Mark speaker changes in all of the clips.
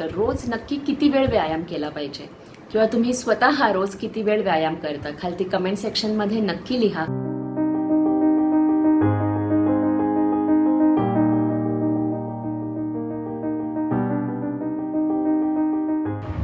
Speaker 1: तर रोज नक्की किती वेळ व्यायाम केला पाहिजे? किंवा तुम्ही स्वतः रोज किती वेळ व्यायाम करता? खालती कमेंट सेक्शनमध्ये नक्की लिहा.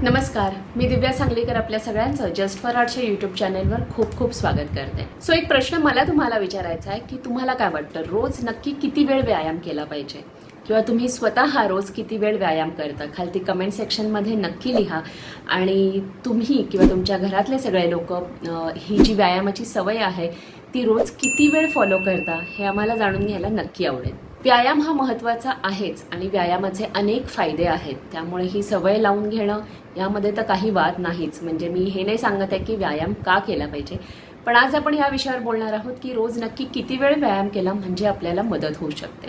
Speaker 1: नमस्कार. मी दिव्या सांगलीकर आपल्या सगळ्यांचं जस्ट फॉर आर्टच्या युट्यूब चॅनेलवर खूप खूप स्वागत करते. सो एक प्रश्न मला तुम्हाला विचारायचा आहे की तुम्हाला काय वाटतं? रोज नक्की किती वेळ व्यायाम केला पाहिजे? किंवा तुम्ही स्वतः रोज किती वेळ व्यायाम करता? खालती कमेंट सेक्शनमध्ये नक्की लिहा. आणि तुम्ही किंवा तुमच्या घरातले सगळे लोक ही जी व्यायामाची सवय आहे ती रोज किती वेळ फॉलो करता हे आम्हाला जाणून घ्यायला नक्की आवडेल. व्यायाम हा महत्त्वाचा आहेच आणि व्यायामाचे अनेक फायदे आहेत. त्यामुळे ही सवय लावून घेणं यामध्ये तर काही वाद नाहीच. म्हणजे मी हे नाही सांगत आहे की व्यायाम का केला पाहिजे. पण आज आपण या विषयावर बोलणार आहोत की रोज नक्की किती वेळ व्यायाम केला म्हणजे आपल्याला मदत होऊ शकते.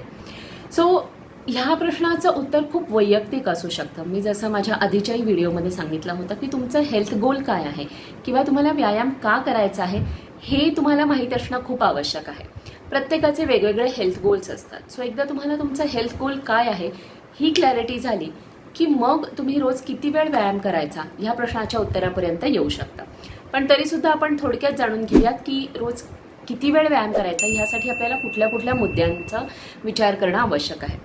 Speaker 1: सो ह्या प्रश्नाचं उत्तर खूप वैयक्तिक असू शकतं. मी जसं माझ्या आधीच्याही व्हिडिओमध्ये सांगितलं होतं की तुमचं हेल्थ गोल काय आहे? किंवा तुम्हाला व्यायाम का करायचा आहे? हे तुम्हाला माहीत असणं खूप आवश्यक आहे. प्रत्येकाचे वेगवेगळे हेल्थ गोल्स असतात. सो एकदा तुम्हाला तुमचं हेल्थ गोल काय आहे ही क्लॅरिटी झाली की मग तुम्ही रोज किती वेळ व्यायाम करायचा ह्या प्रश्नाच्या उत्तरापर्यंत येऊ शकता. पण तरीसुद्धा आपण थोडक्यात जाणून घेऊयात की रोज किती वेळ व्यायाम करायचा ह्यासाठी आपल्याला कुठल्या कुठल्या मुद्द्यांचा विचार करणं आवश्यक आहे.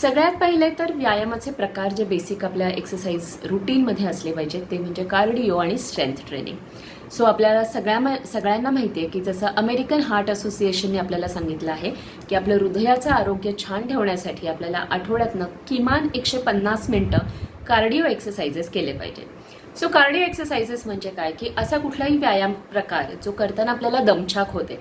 Speaker 1: सगळ्यात पहिले तर व्यायामाचे प्रकार जे बेसिक आपल्या एक्सरसाइज रुटीनमध्ये असले पाहिजेत ते म्हणजे कार्डिओ आणि स्ट्रेंथ ट्रेनिंग सो आपल्याला सगळ्या सगळ्यांना माहिती आहे की जसं अमेरिकन हार्ट असोसिएशनने आपल्याला सांगितलं आहे की आपलं हृदयाचं आरोग्य छान ठेवण्यासाठी आपल्याला आठवड्यातनं किमान एकशे पन्नास मिनटं कार्डिओ एक्सरसाइजेस केले पाहिजेत. सो कार्डिओ एक्सरसाइजेस म्हणजे काय? की असा कुठलाही व्यायाम प्रकार जो करताना आपल्याला दमछाक होते.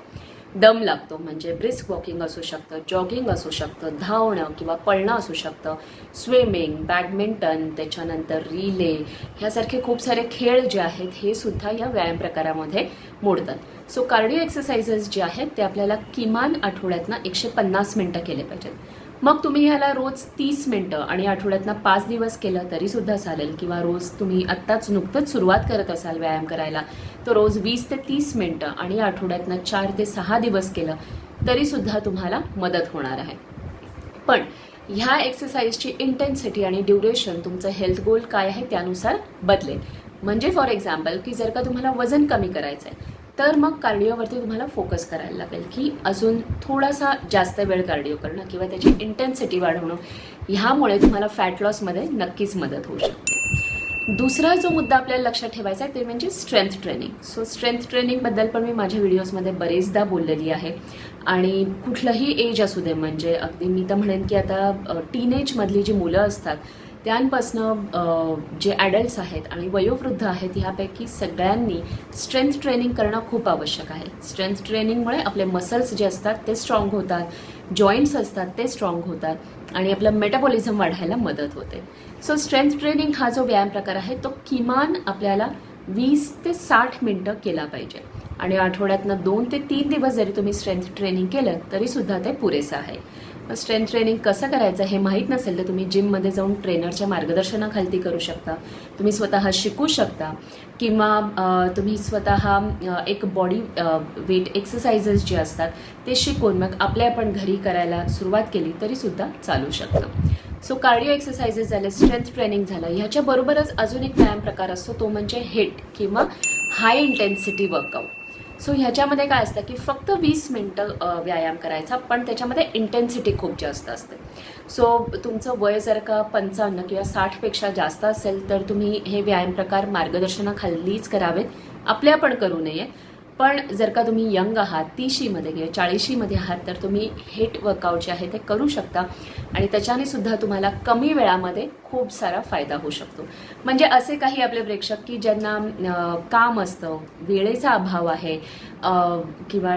Speaker 1: दम लागतो. म्हणजे ब्रिस्क वॉकिंग असू शकतं जॉगिंग असू शकतं धावणं किंवा पळणं असू शकतं स्विमिंग बॅडमिंटन त्याच्यानंतर रिले ह्यासारखे खूप सारे खेळ जे आहेत हे सुद्धा या व्यायाम प्रकारामध्ये मोडतात. सो कार्डिओ एक्सरसाइजेस जे आहेत ते आपल्याला किमान आठवड्यातनं एकशे पन्नास मिनटं केले पाहिजेत. मग तुम्ही ह्याला रोज तीस मिनटं आणि आठवड्यातनं पाच दिवस केलं तरी सुद्धा चालेल. किंवा रोज तुम्ही आत्ताच नुकतंच सुरुवात करत असाल व्यायाम करायला तर रोज वीस ते तीस मिनटं आणि आठवड्यातनं चार ते सहा दिवस केलं तरी सुद्धा तुम्हाला मदत होणार आहे. पण ह्या एक्सरसाइजची इंटेन्सिटी आणि ड्युरेशन तुमचं हेल्थ गोल काय आहे त्यानुसार बदलेल. म्हणजे फॉर एक्झाम्पल की जर का तुम्हाला वजन कमी करायचं आहे तर मग कार्डिओवरती तुम्हाला फोकस करायला लागेल की अजून थोडासा जास्त वेळ कार्डिओ करणं किंवा त्याची इंटेन्सिटी वाढवणं ह्यामुळे तुम्हाला फॅट लॉसमध्ये नक्कीच मदत होऊ शकते. दुसरा जो मुद्दा आपल्याला लक्षात ठेवायचा आहे ते म्हणजे स्ट्रेंथ ट्रेनिंग सो स्ट्रेंथ ट्रेनिंगबद्दल पण मी माझ्या व्हिडिओजमध्ये बरेचदा बोललेली आहे. आणि कुठलंही एज असू दे म्हणजे अगदी मी तर म्हणेन की आता टीनेजमधली जी मुलं असतात त्यांपासनं जे ॲडल्ट्स आहेत आणि वयोवृद्ध आहेत ह्यापैकी सगळ्यांनी स्ट्रेंथ ट्रेनिंग करणं खूप आवश्यक आहे. स्ट्रेंथ ट्रेनिंगमुळे आपले मसल्स जे असतात ते स्ट्रॉंग होतात. जॉईंट्स असतात ते स्ट्रॉंग होतात. आणि आपलं मेटाबॉलिझम वाढायला मदत होते. सो स्ट्रेंथ ट्रेनिंग हा जो व्यायाम प्रकार आहे तो किमान आपल्याला वीस ते साठ मिनटं केला पाहिजे. आणि आठवड्यातनं दोन ते तीन दिवस जरी तुम्ही स्ट्रेंथ ट्रेनिंग केलं तरीसुद्धा ते पुरेसं आहे. स्ट्रेंथ ट्रेनिंग कसं करायचं हे माहीत नसेल तर तुम्ही जिममध्ये जाऊन ट्रेनरच्या मार्गदर्शनाखालती करू शकता. तुम्ही स्वतः शिकू शकता. किंवा तुम्ही स्वतः एक बॉडी वेट एक्सरसाइजेस जे असतात ते शिकून मग आपल्या आपण घरी करायला सुरुवात केली तरीसुद्धा चालू शकतं. सो कार्डिओ एक्सरसाइजेस झाले स्ट्रेंथ ट्रेनिंग झालं ह्याच्याबरोबरच अजून एक व्यायाम प्रकार असतो तो म्हणजे हिट किंवा हाय इंटेन्सिटी वर्कआउट सो ह्याच्यामध्ये काय असतं की फक्त वीस मिनटं व्यायाम करायचा पण त्याच्यामध्ये इंटेन्सिटी खूप जास्त असते. सो तुमचं वय जर का पंचावन्न किंवा साठपेक्षा जास्त असेल तर तुम्ही हे व्यायाम प्रकार मार्गदर्शनाखालीच करावेत. आपल्या पण करू नये. पण जर का तुम्ही यंग आहात तीशीमध्ये किंवा चाळीशीमध्ये आहात तर तुम्ही हेट वर्कआउट जे आहे ते करू शकता. आणि त्याच्याने सुद्धा तुम्हाला कमी वेळामध्ये खूप सारा फायदा होऊ शकतो. म्हणजे असे काही आपले प्रेक्षक की ज्यांना काम असतं वेळेचा अभाव आहे किंवा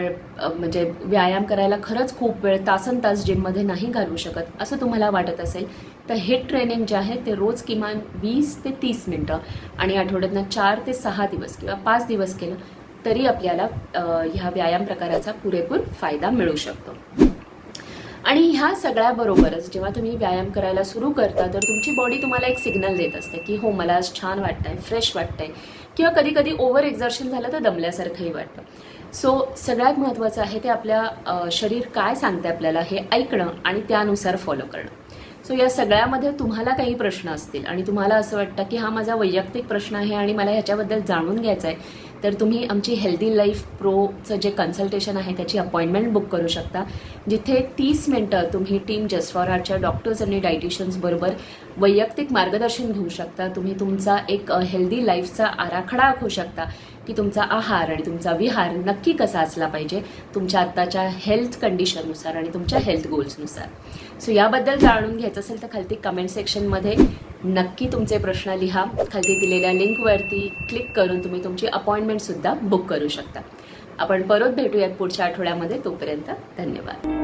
Speaker 1: म्हणजे व्यायाम करायला खरंच खूप वेळ तासन तास जिममध्ये नाही घालवू शकत असं तुम्हाला वाटत असेल तर हेट ट्रेनिंग जे आहे ते रोज किमान वीस ते तीस मिनटं आणि आठवड्यातनं चार ते सहा दिवस किंवा पाच दिवस केलं तरी आपल्याला ह्या व्यायाम प्रकाराचा पुरेपूर फायदा मिळू शकतो. आणि ह्या सगळ्याबरोबरच जेव्हा तुम्ही व्यायाम करायला सुरू करता तर तुमची बॉडी तुम्हाला एक सिग्नल देत असते की हो मला आज छान वाटतंय फ्रेश वाटतंय. किंवा कधी कधी ओव्हर एक्झर्शन झालं तर दमल्यासारखंही वाटतं. सो सगळ्यात महत्त्वाचं आहे ते आपल्या शरीर काय सांगते आपल्याला हे ऐकणं आणि त्यानुसार फॉलो करणं. सो या सगळ्यामध्ये तुम्हाला काही प्रश्न असतील आणि तुम्हाला असं वाटतं की हा माझा वैयक्तिक प्रश्न आहे आणि मला ह्याच्याबद्दल जाणून घ्यायचा आहे तर तुम्ही आमची हेल्दी लाईफ प्रोचं जे कन्सल्टेशन आहे त्याची अपॉइंटमेंट बुक करू शकता. जिथे तीस मिनटं तुम्ही टीम जस्ट फॉर आर्टच्या डॉक्टर्स आणि डायटिशियन्सबरोबर वैयक्तिक मार्गदर्शन घेऊ शकता. तुम्ही तुमचा एक हेल्दी लाईफचा आराखडा आखू शकता. की तुमचा आहार आणि तुमचा विहार नक्की कसा असला पाहिजे तुमच्या आत्ताच्या हेल्थ कंडिशननुसार आणि तुमच्या हेल्थ गोल्सनुसार सो याबद्दल जाणून घ्यायचं असेल तर खालती कमेंट सेक्शनमध्ये नक्की तुमचे प्रश्न लिहा. खालती दिलेल्या लिंकवरती क्लिक करून तुम्ही तुमची अपॉइंटमेंटसुद्धा बुक करू शकता. आपण परत भेटूयात पुढच्या आठवड्यामध्ये. तोपर्यंत धन्यवाद.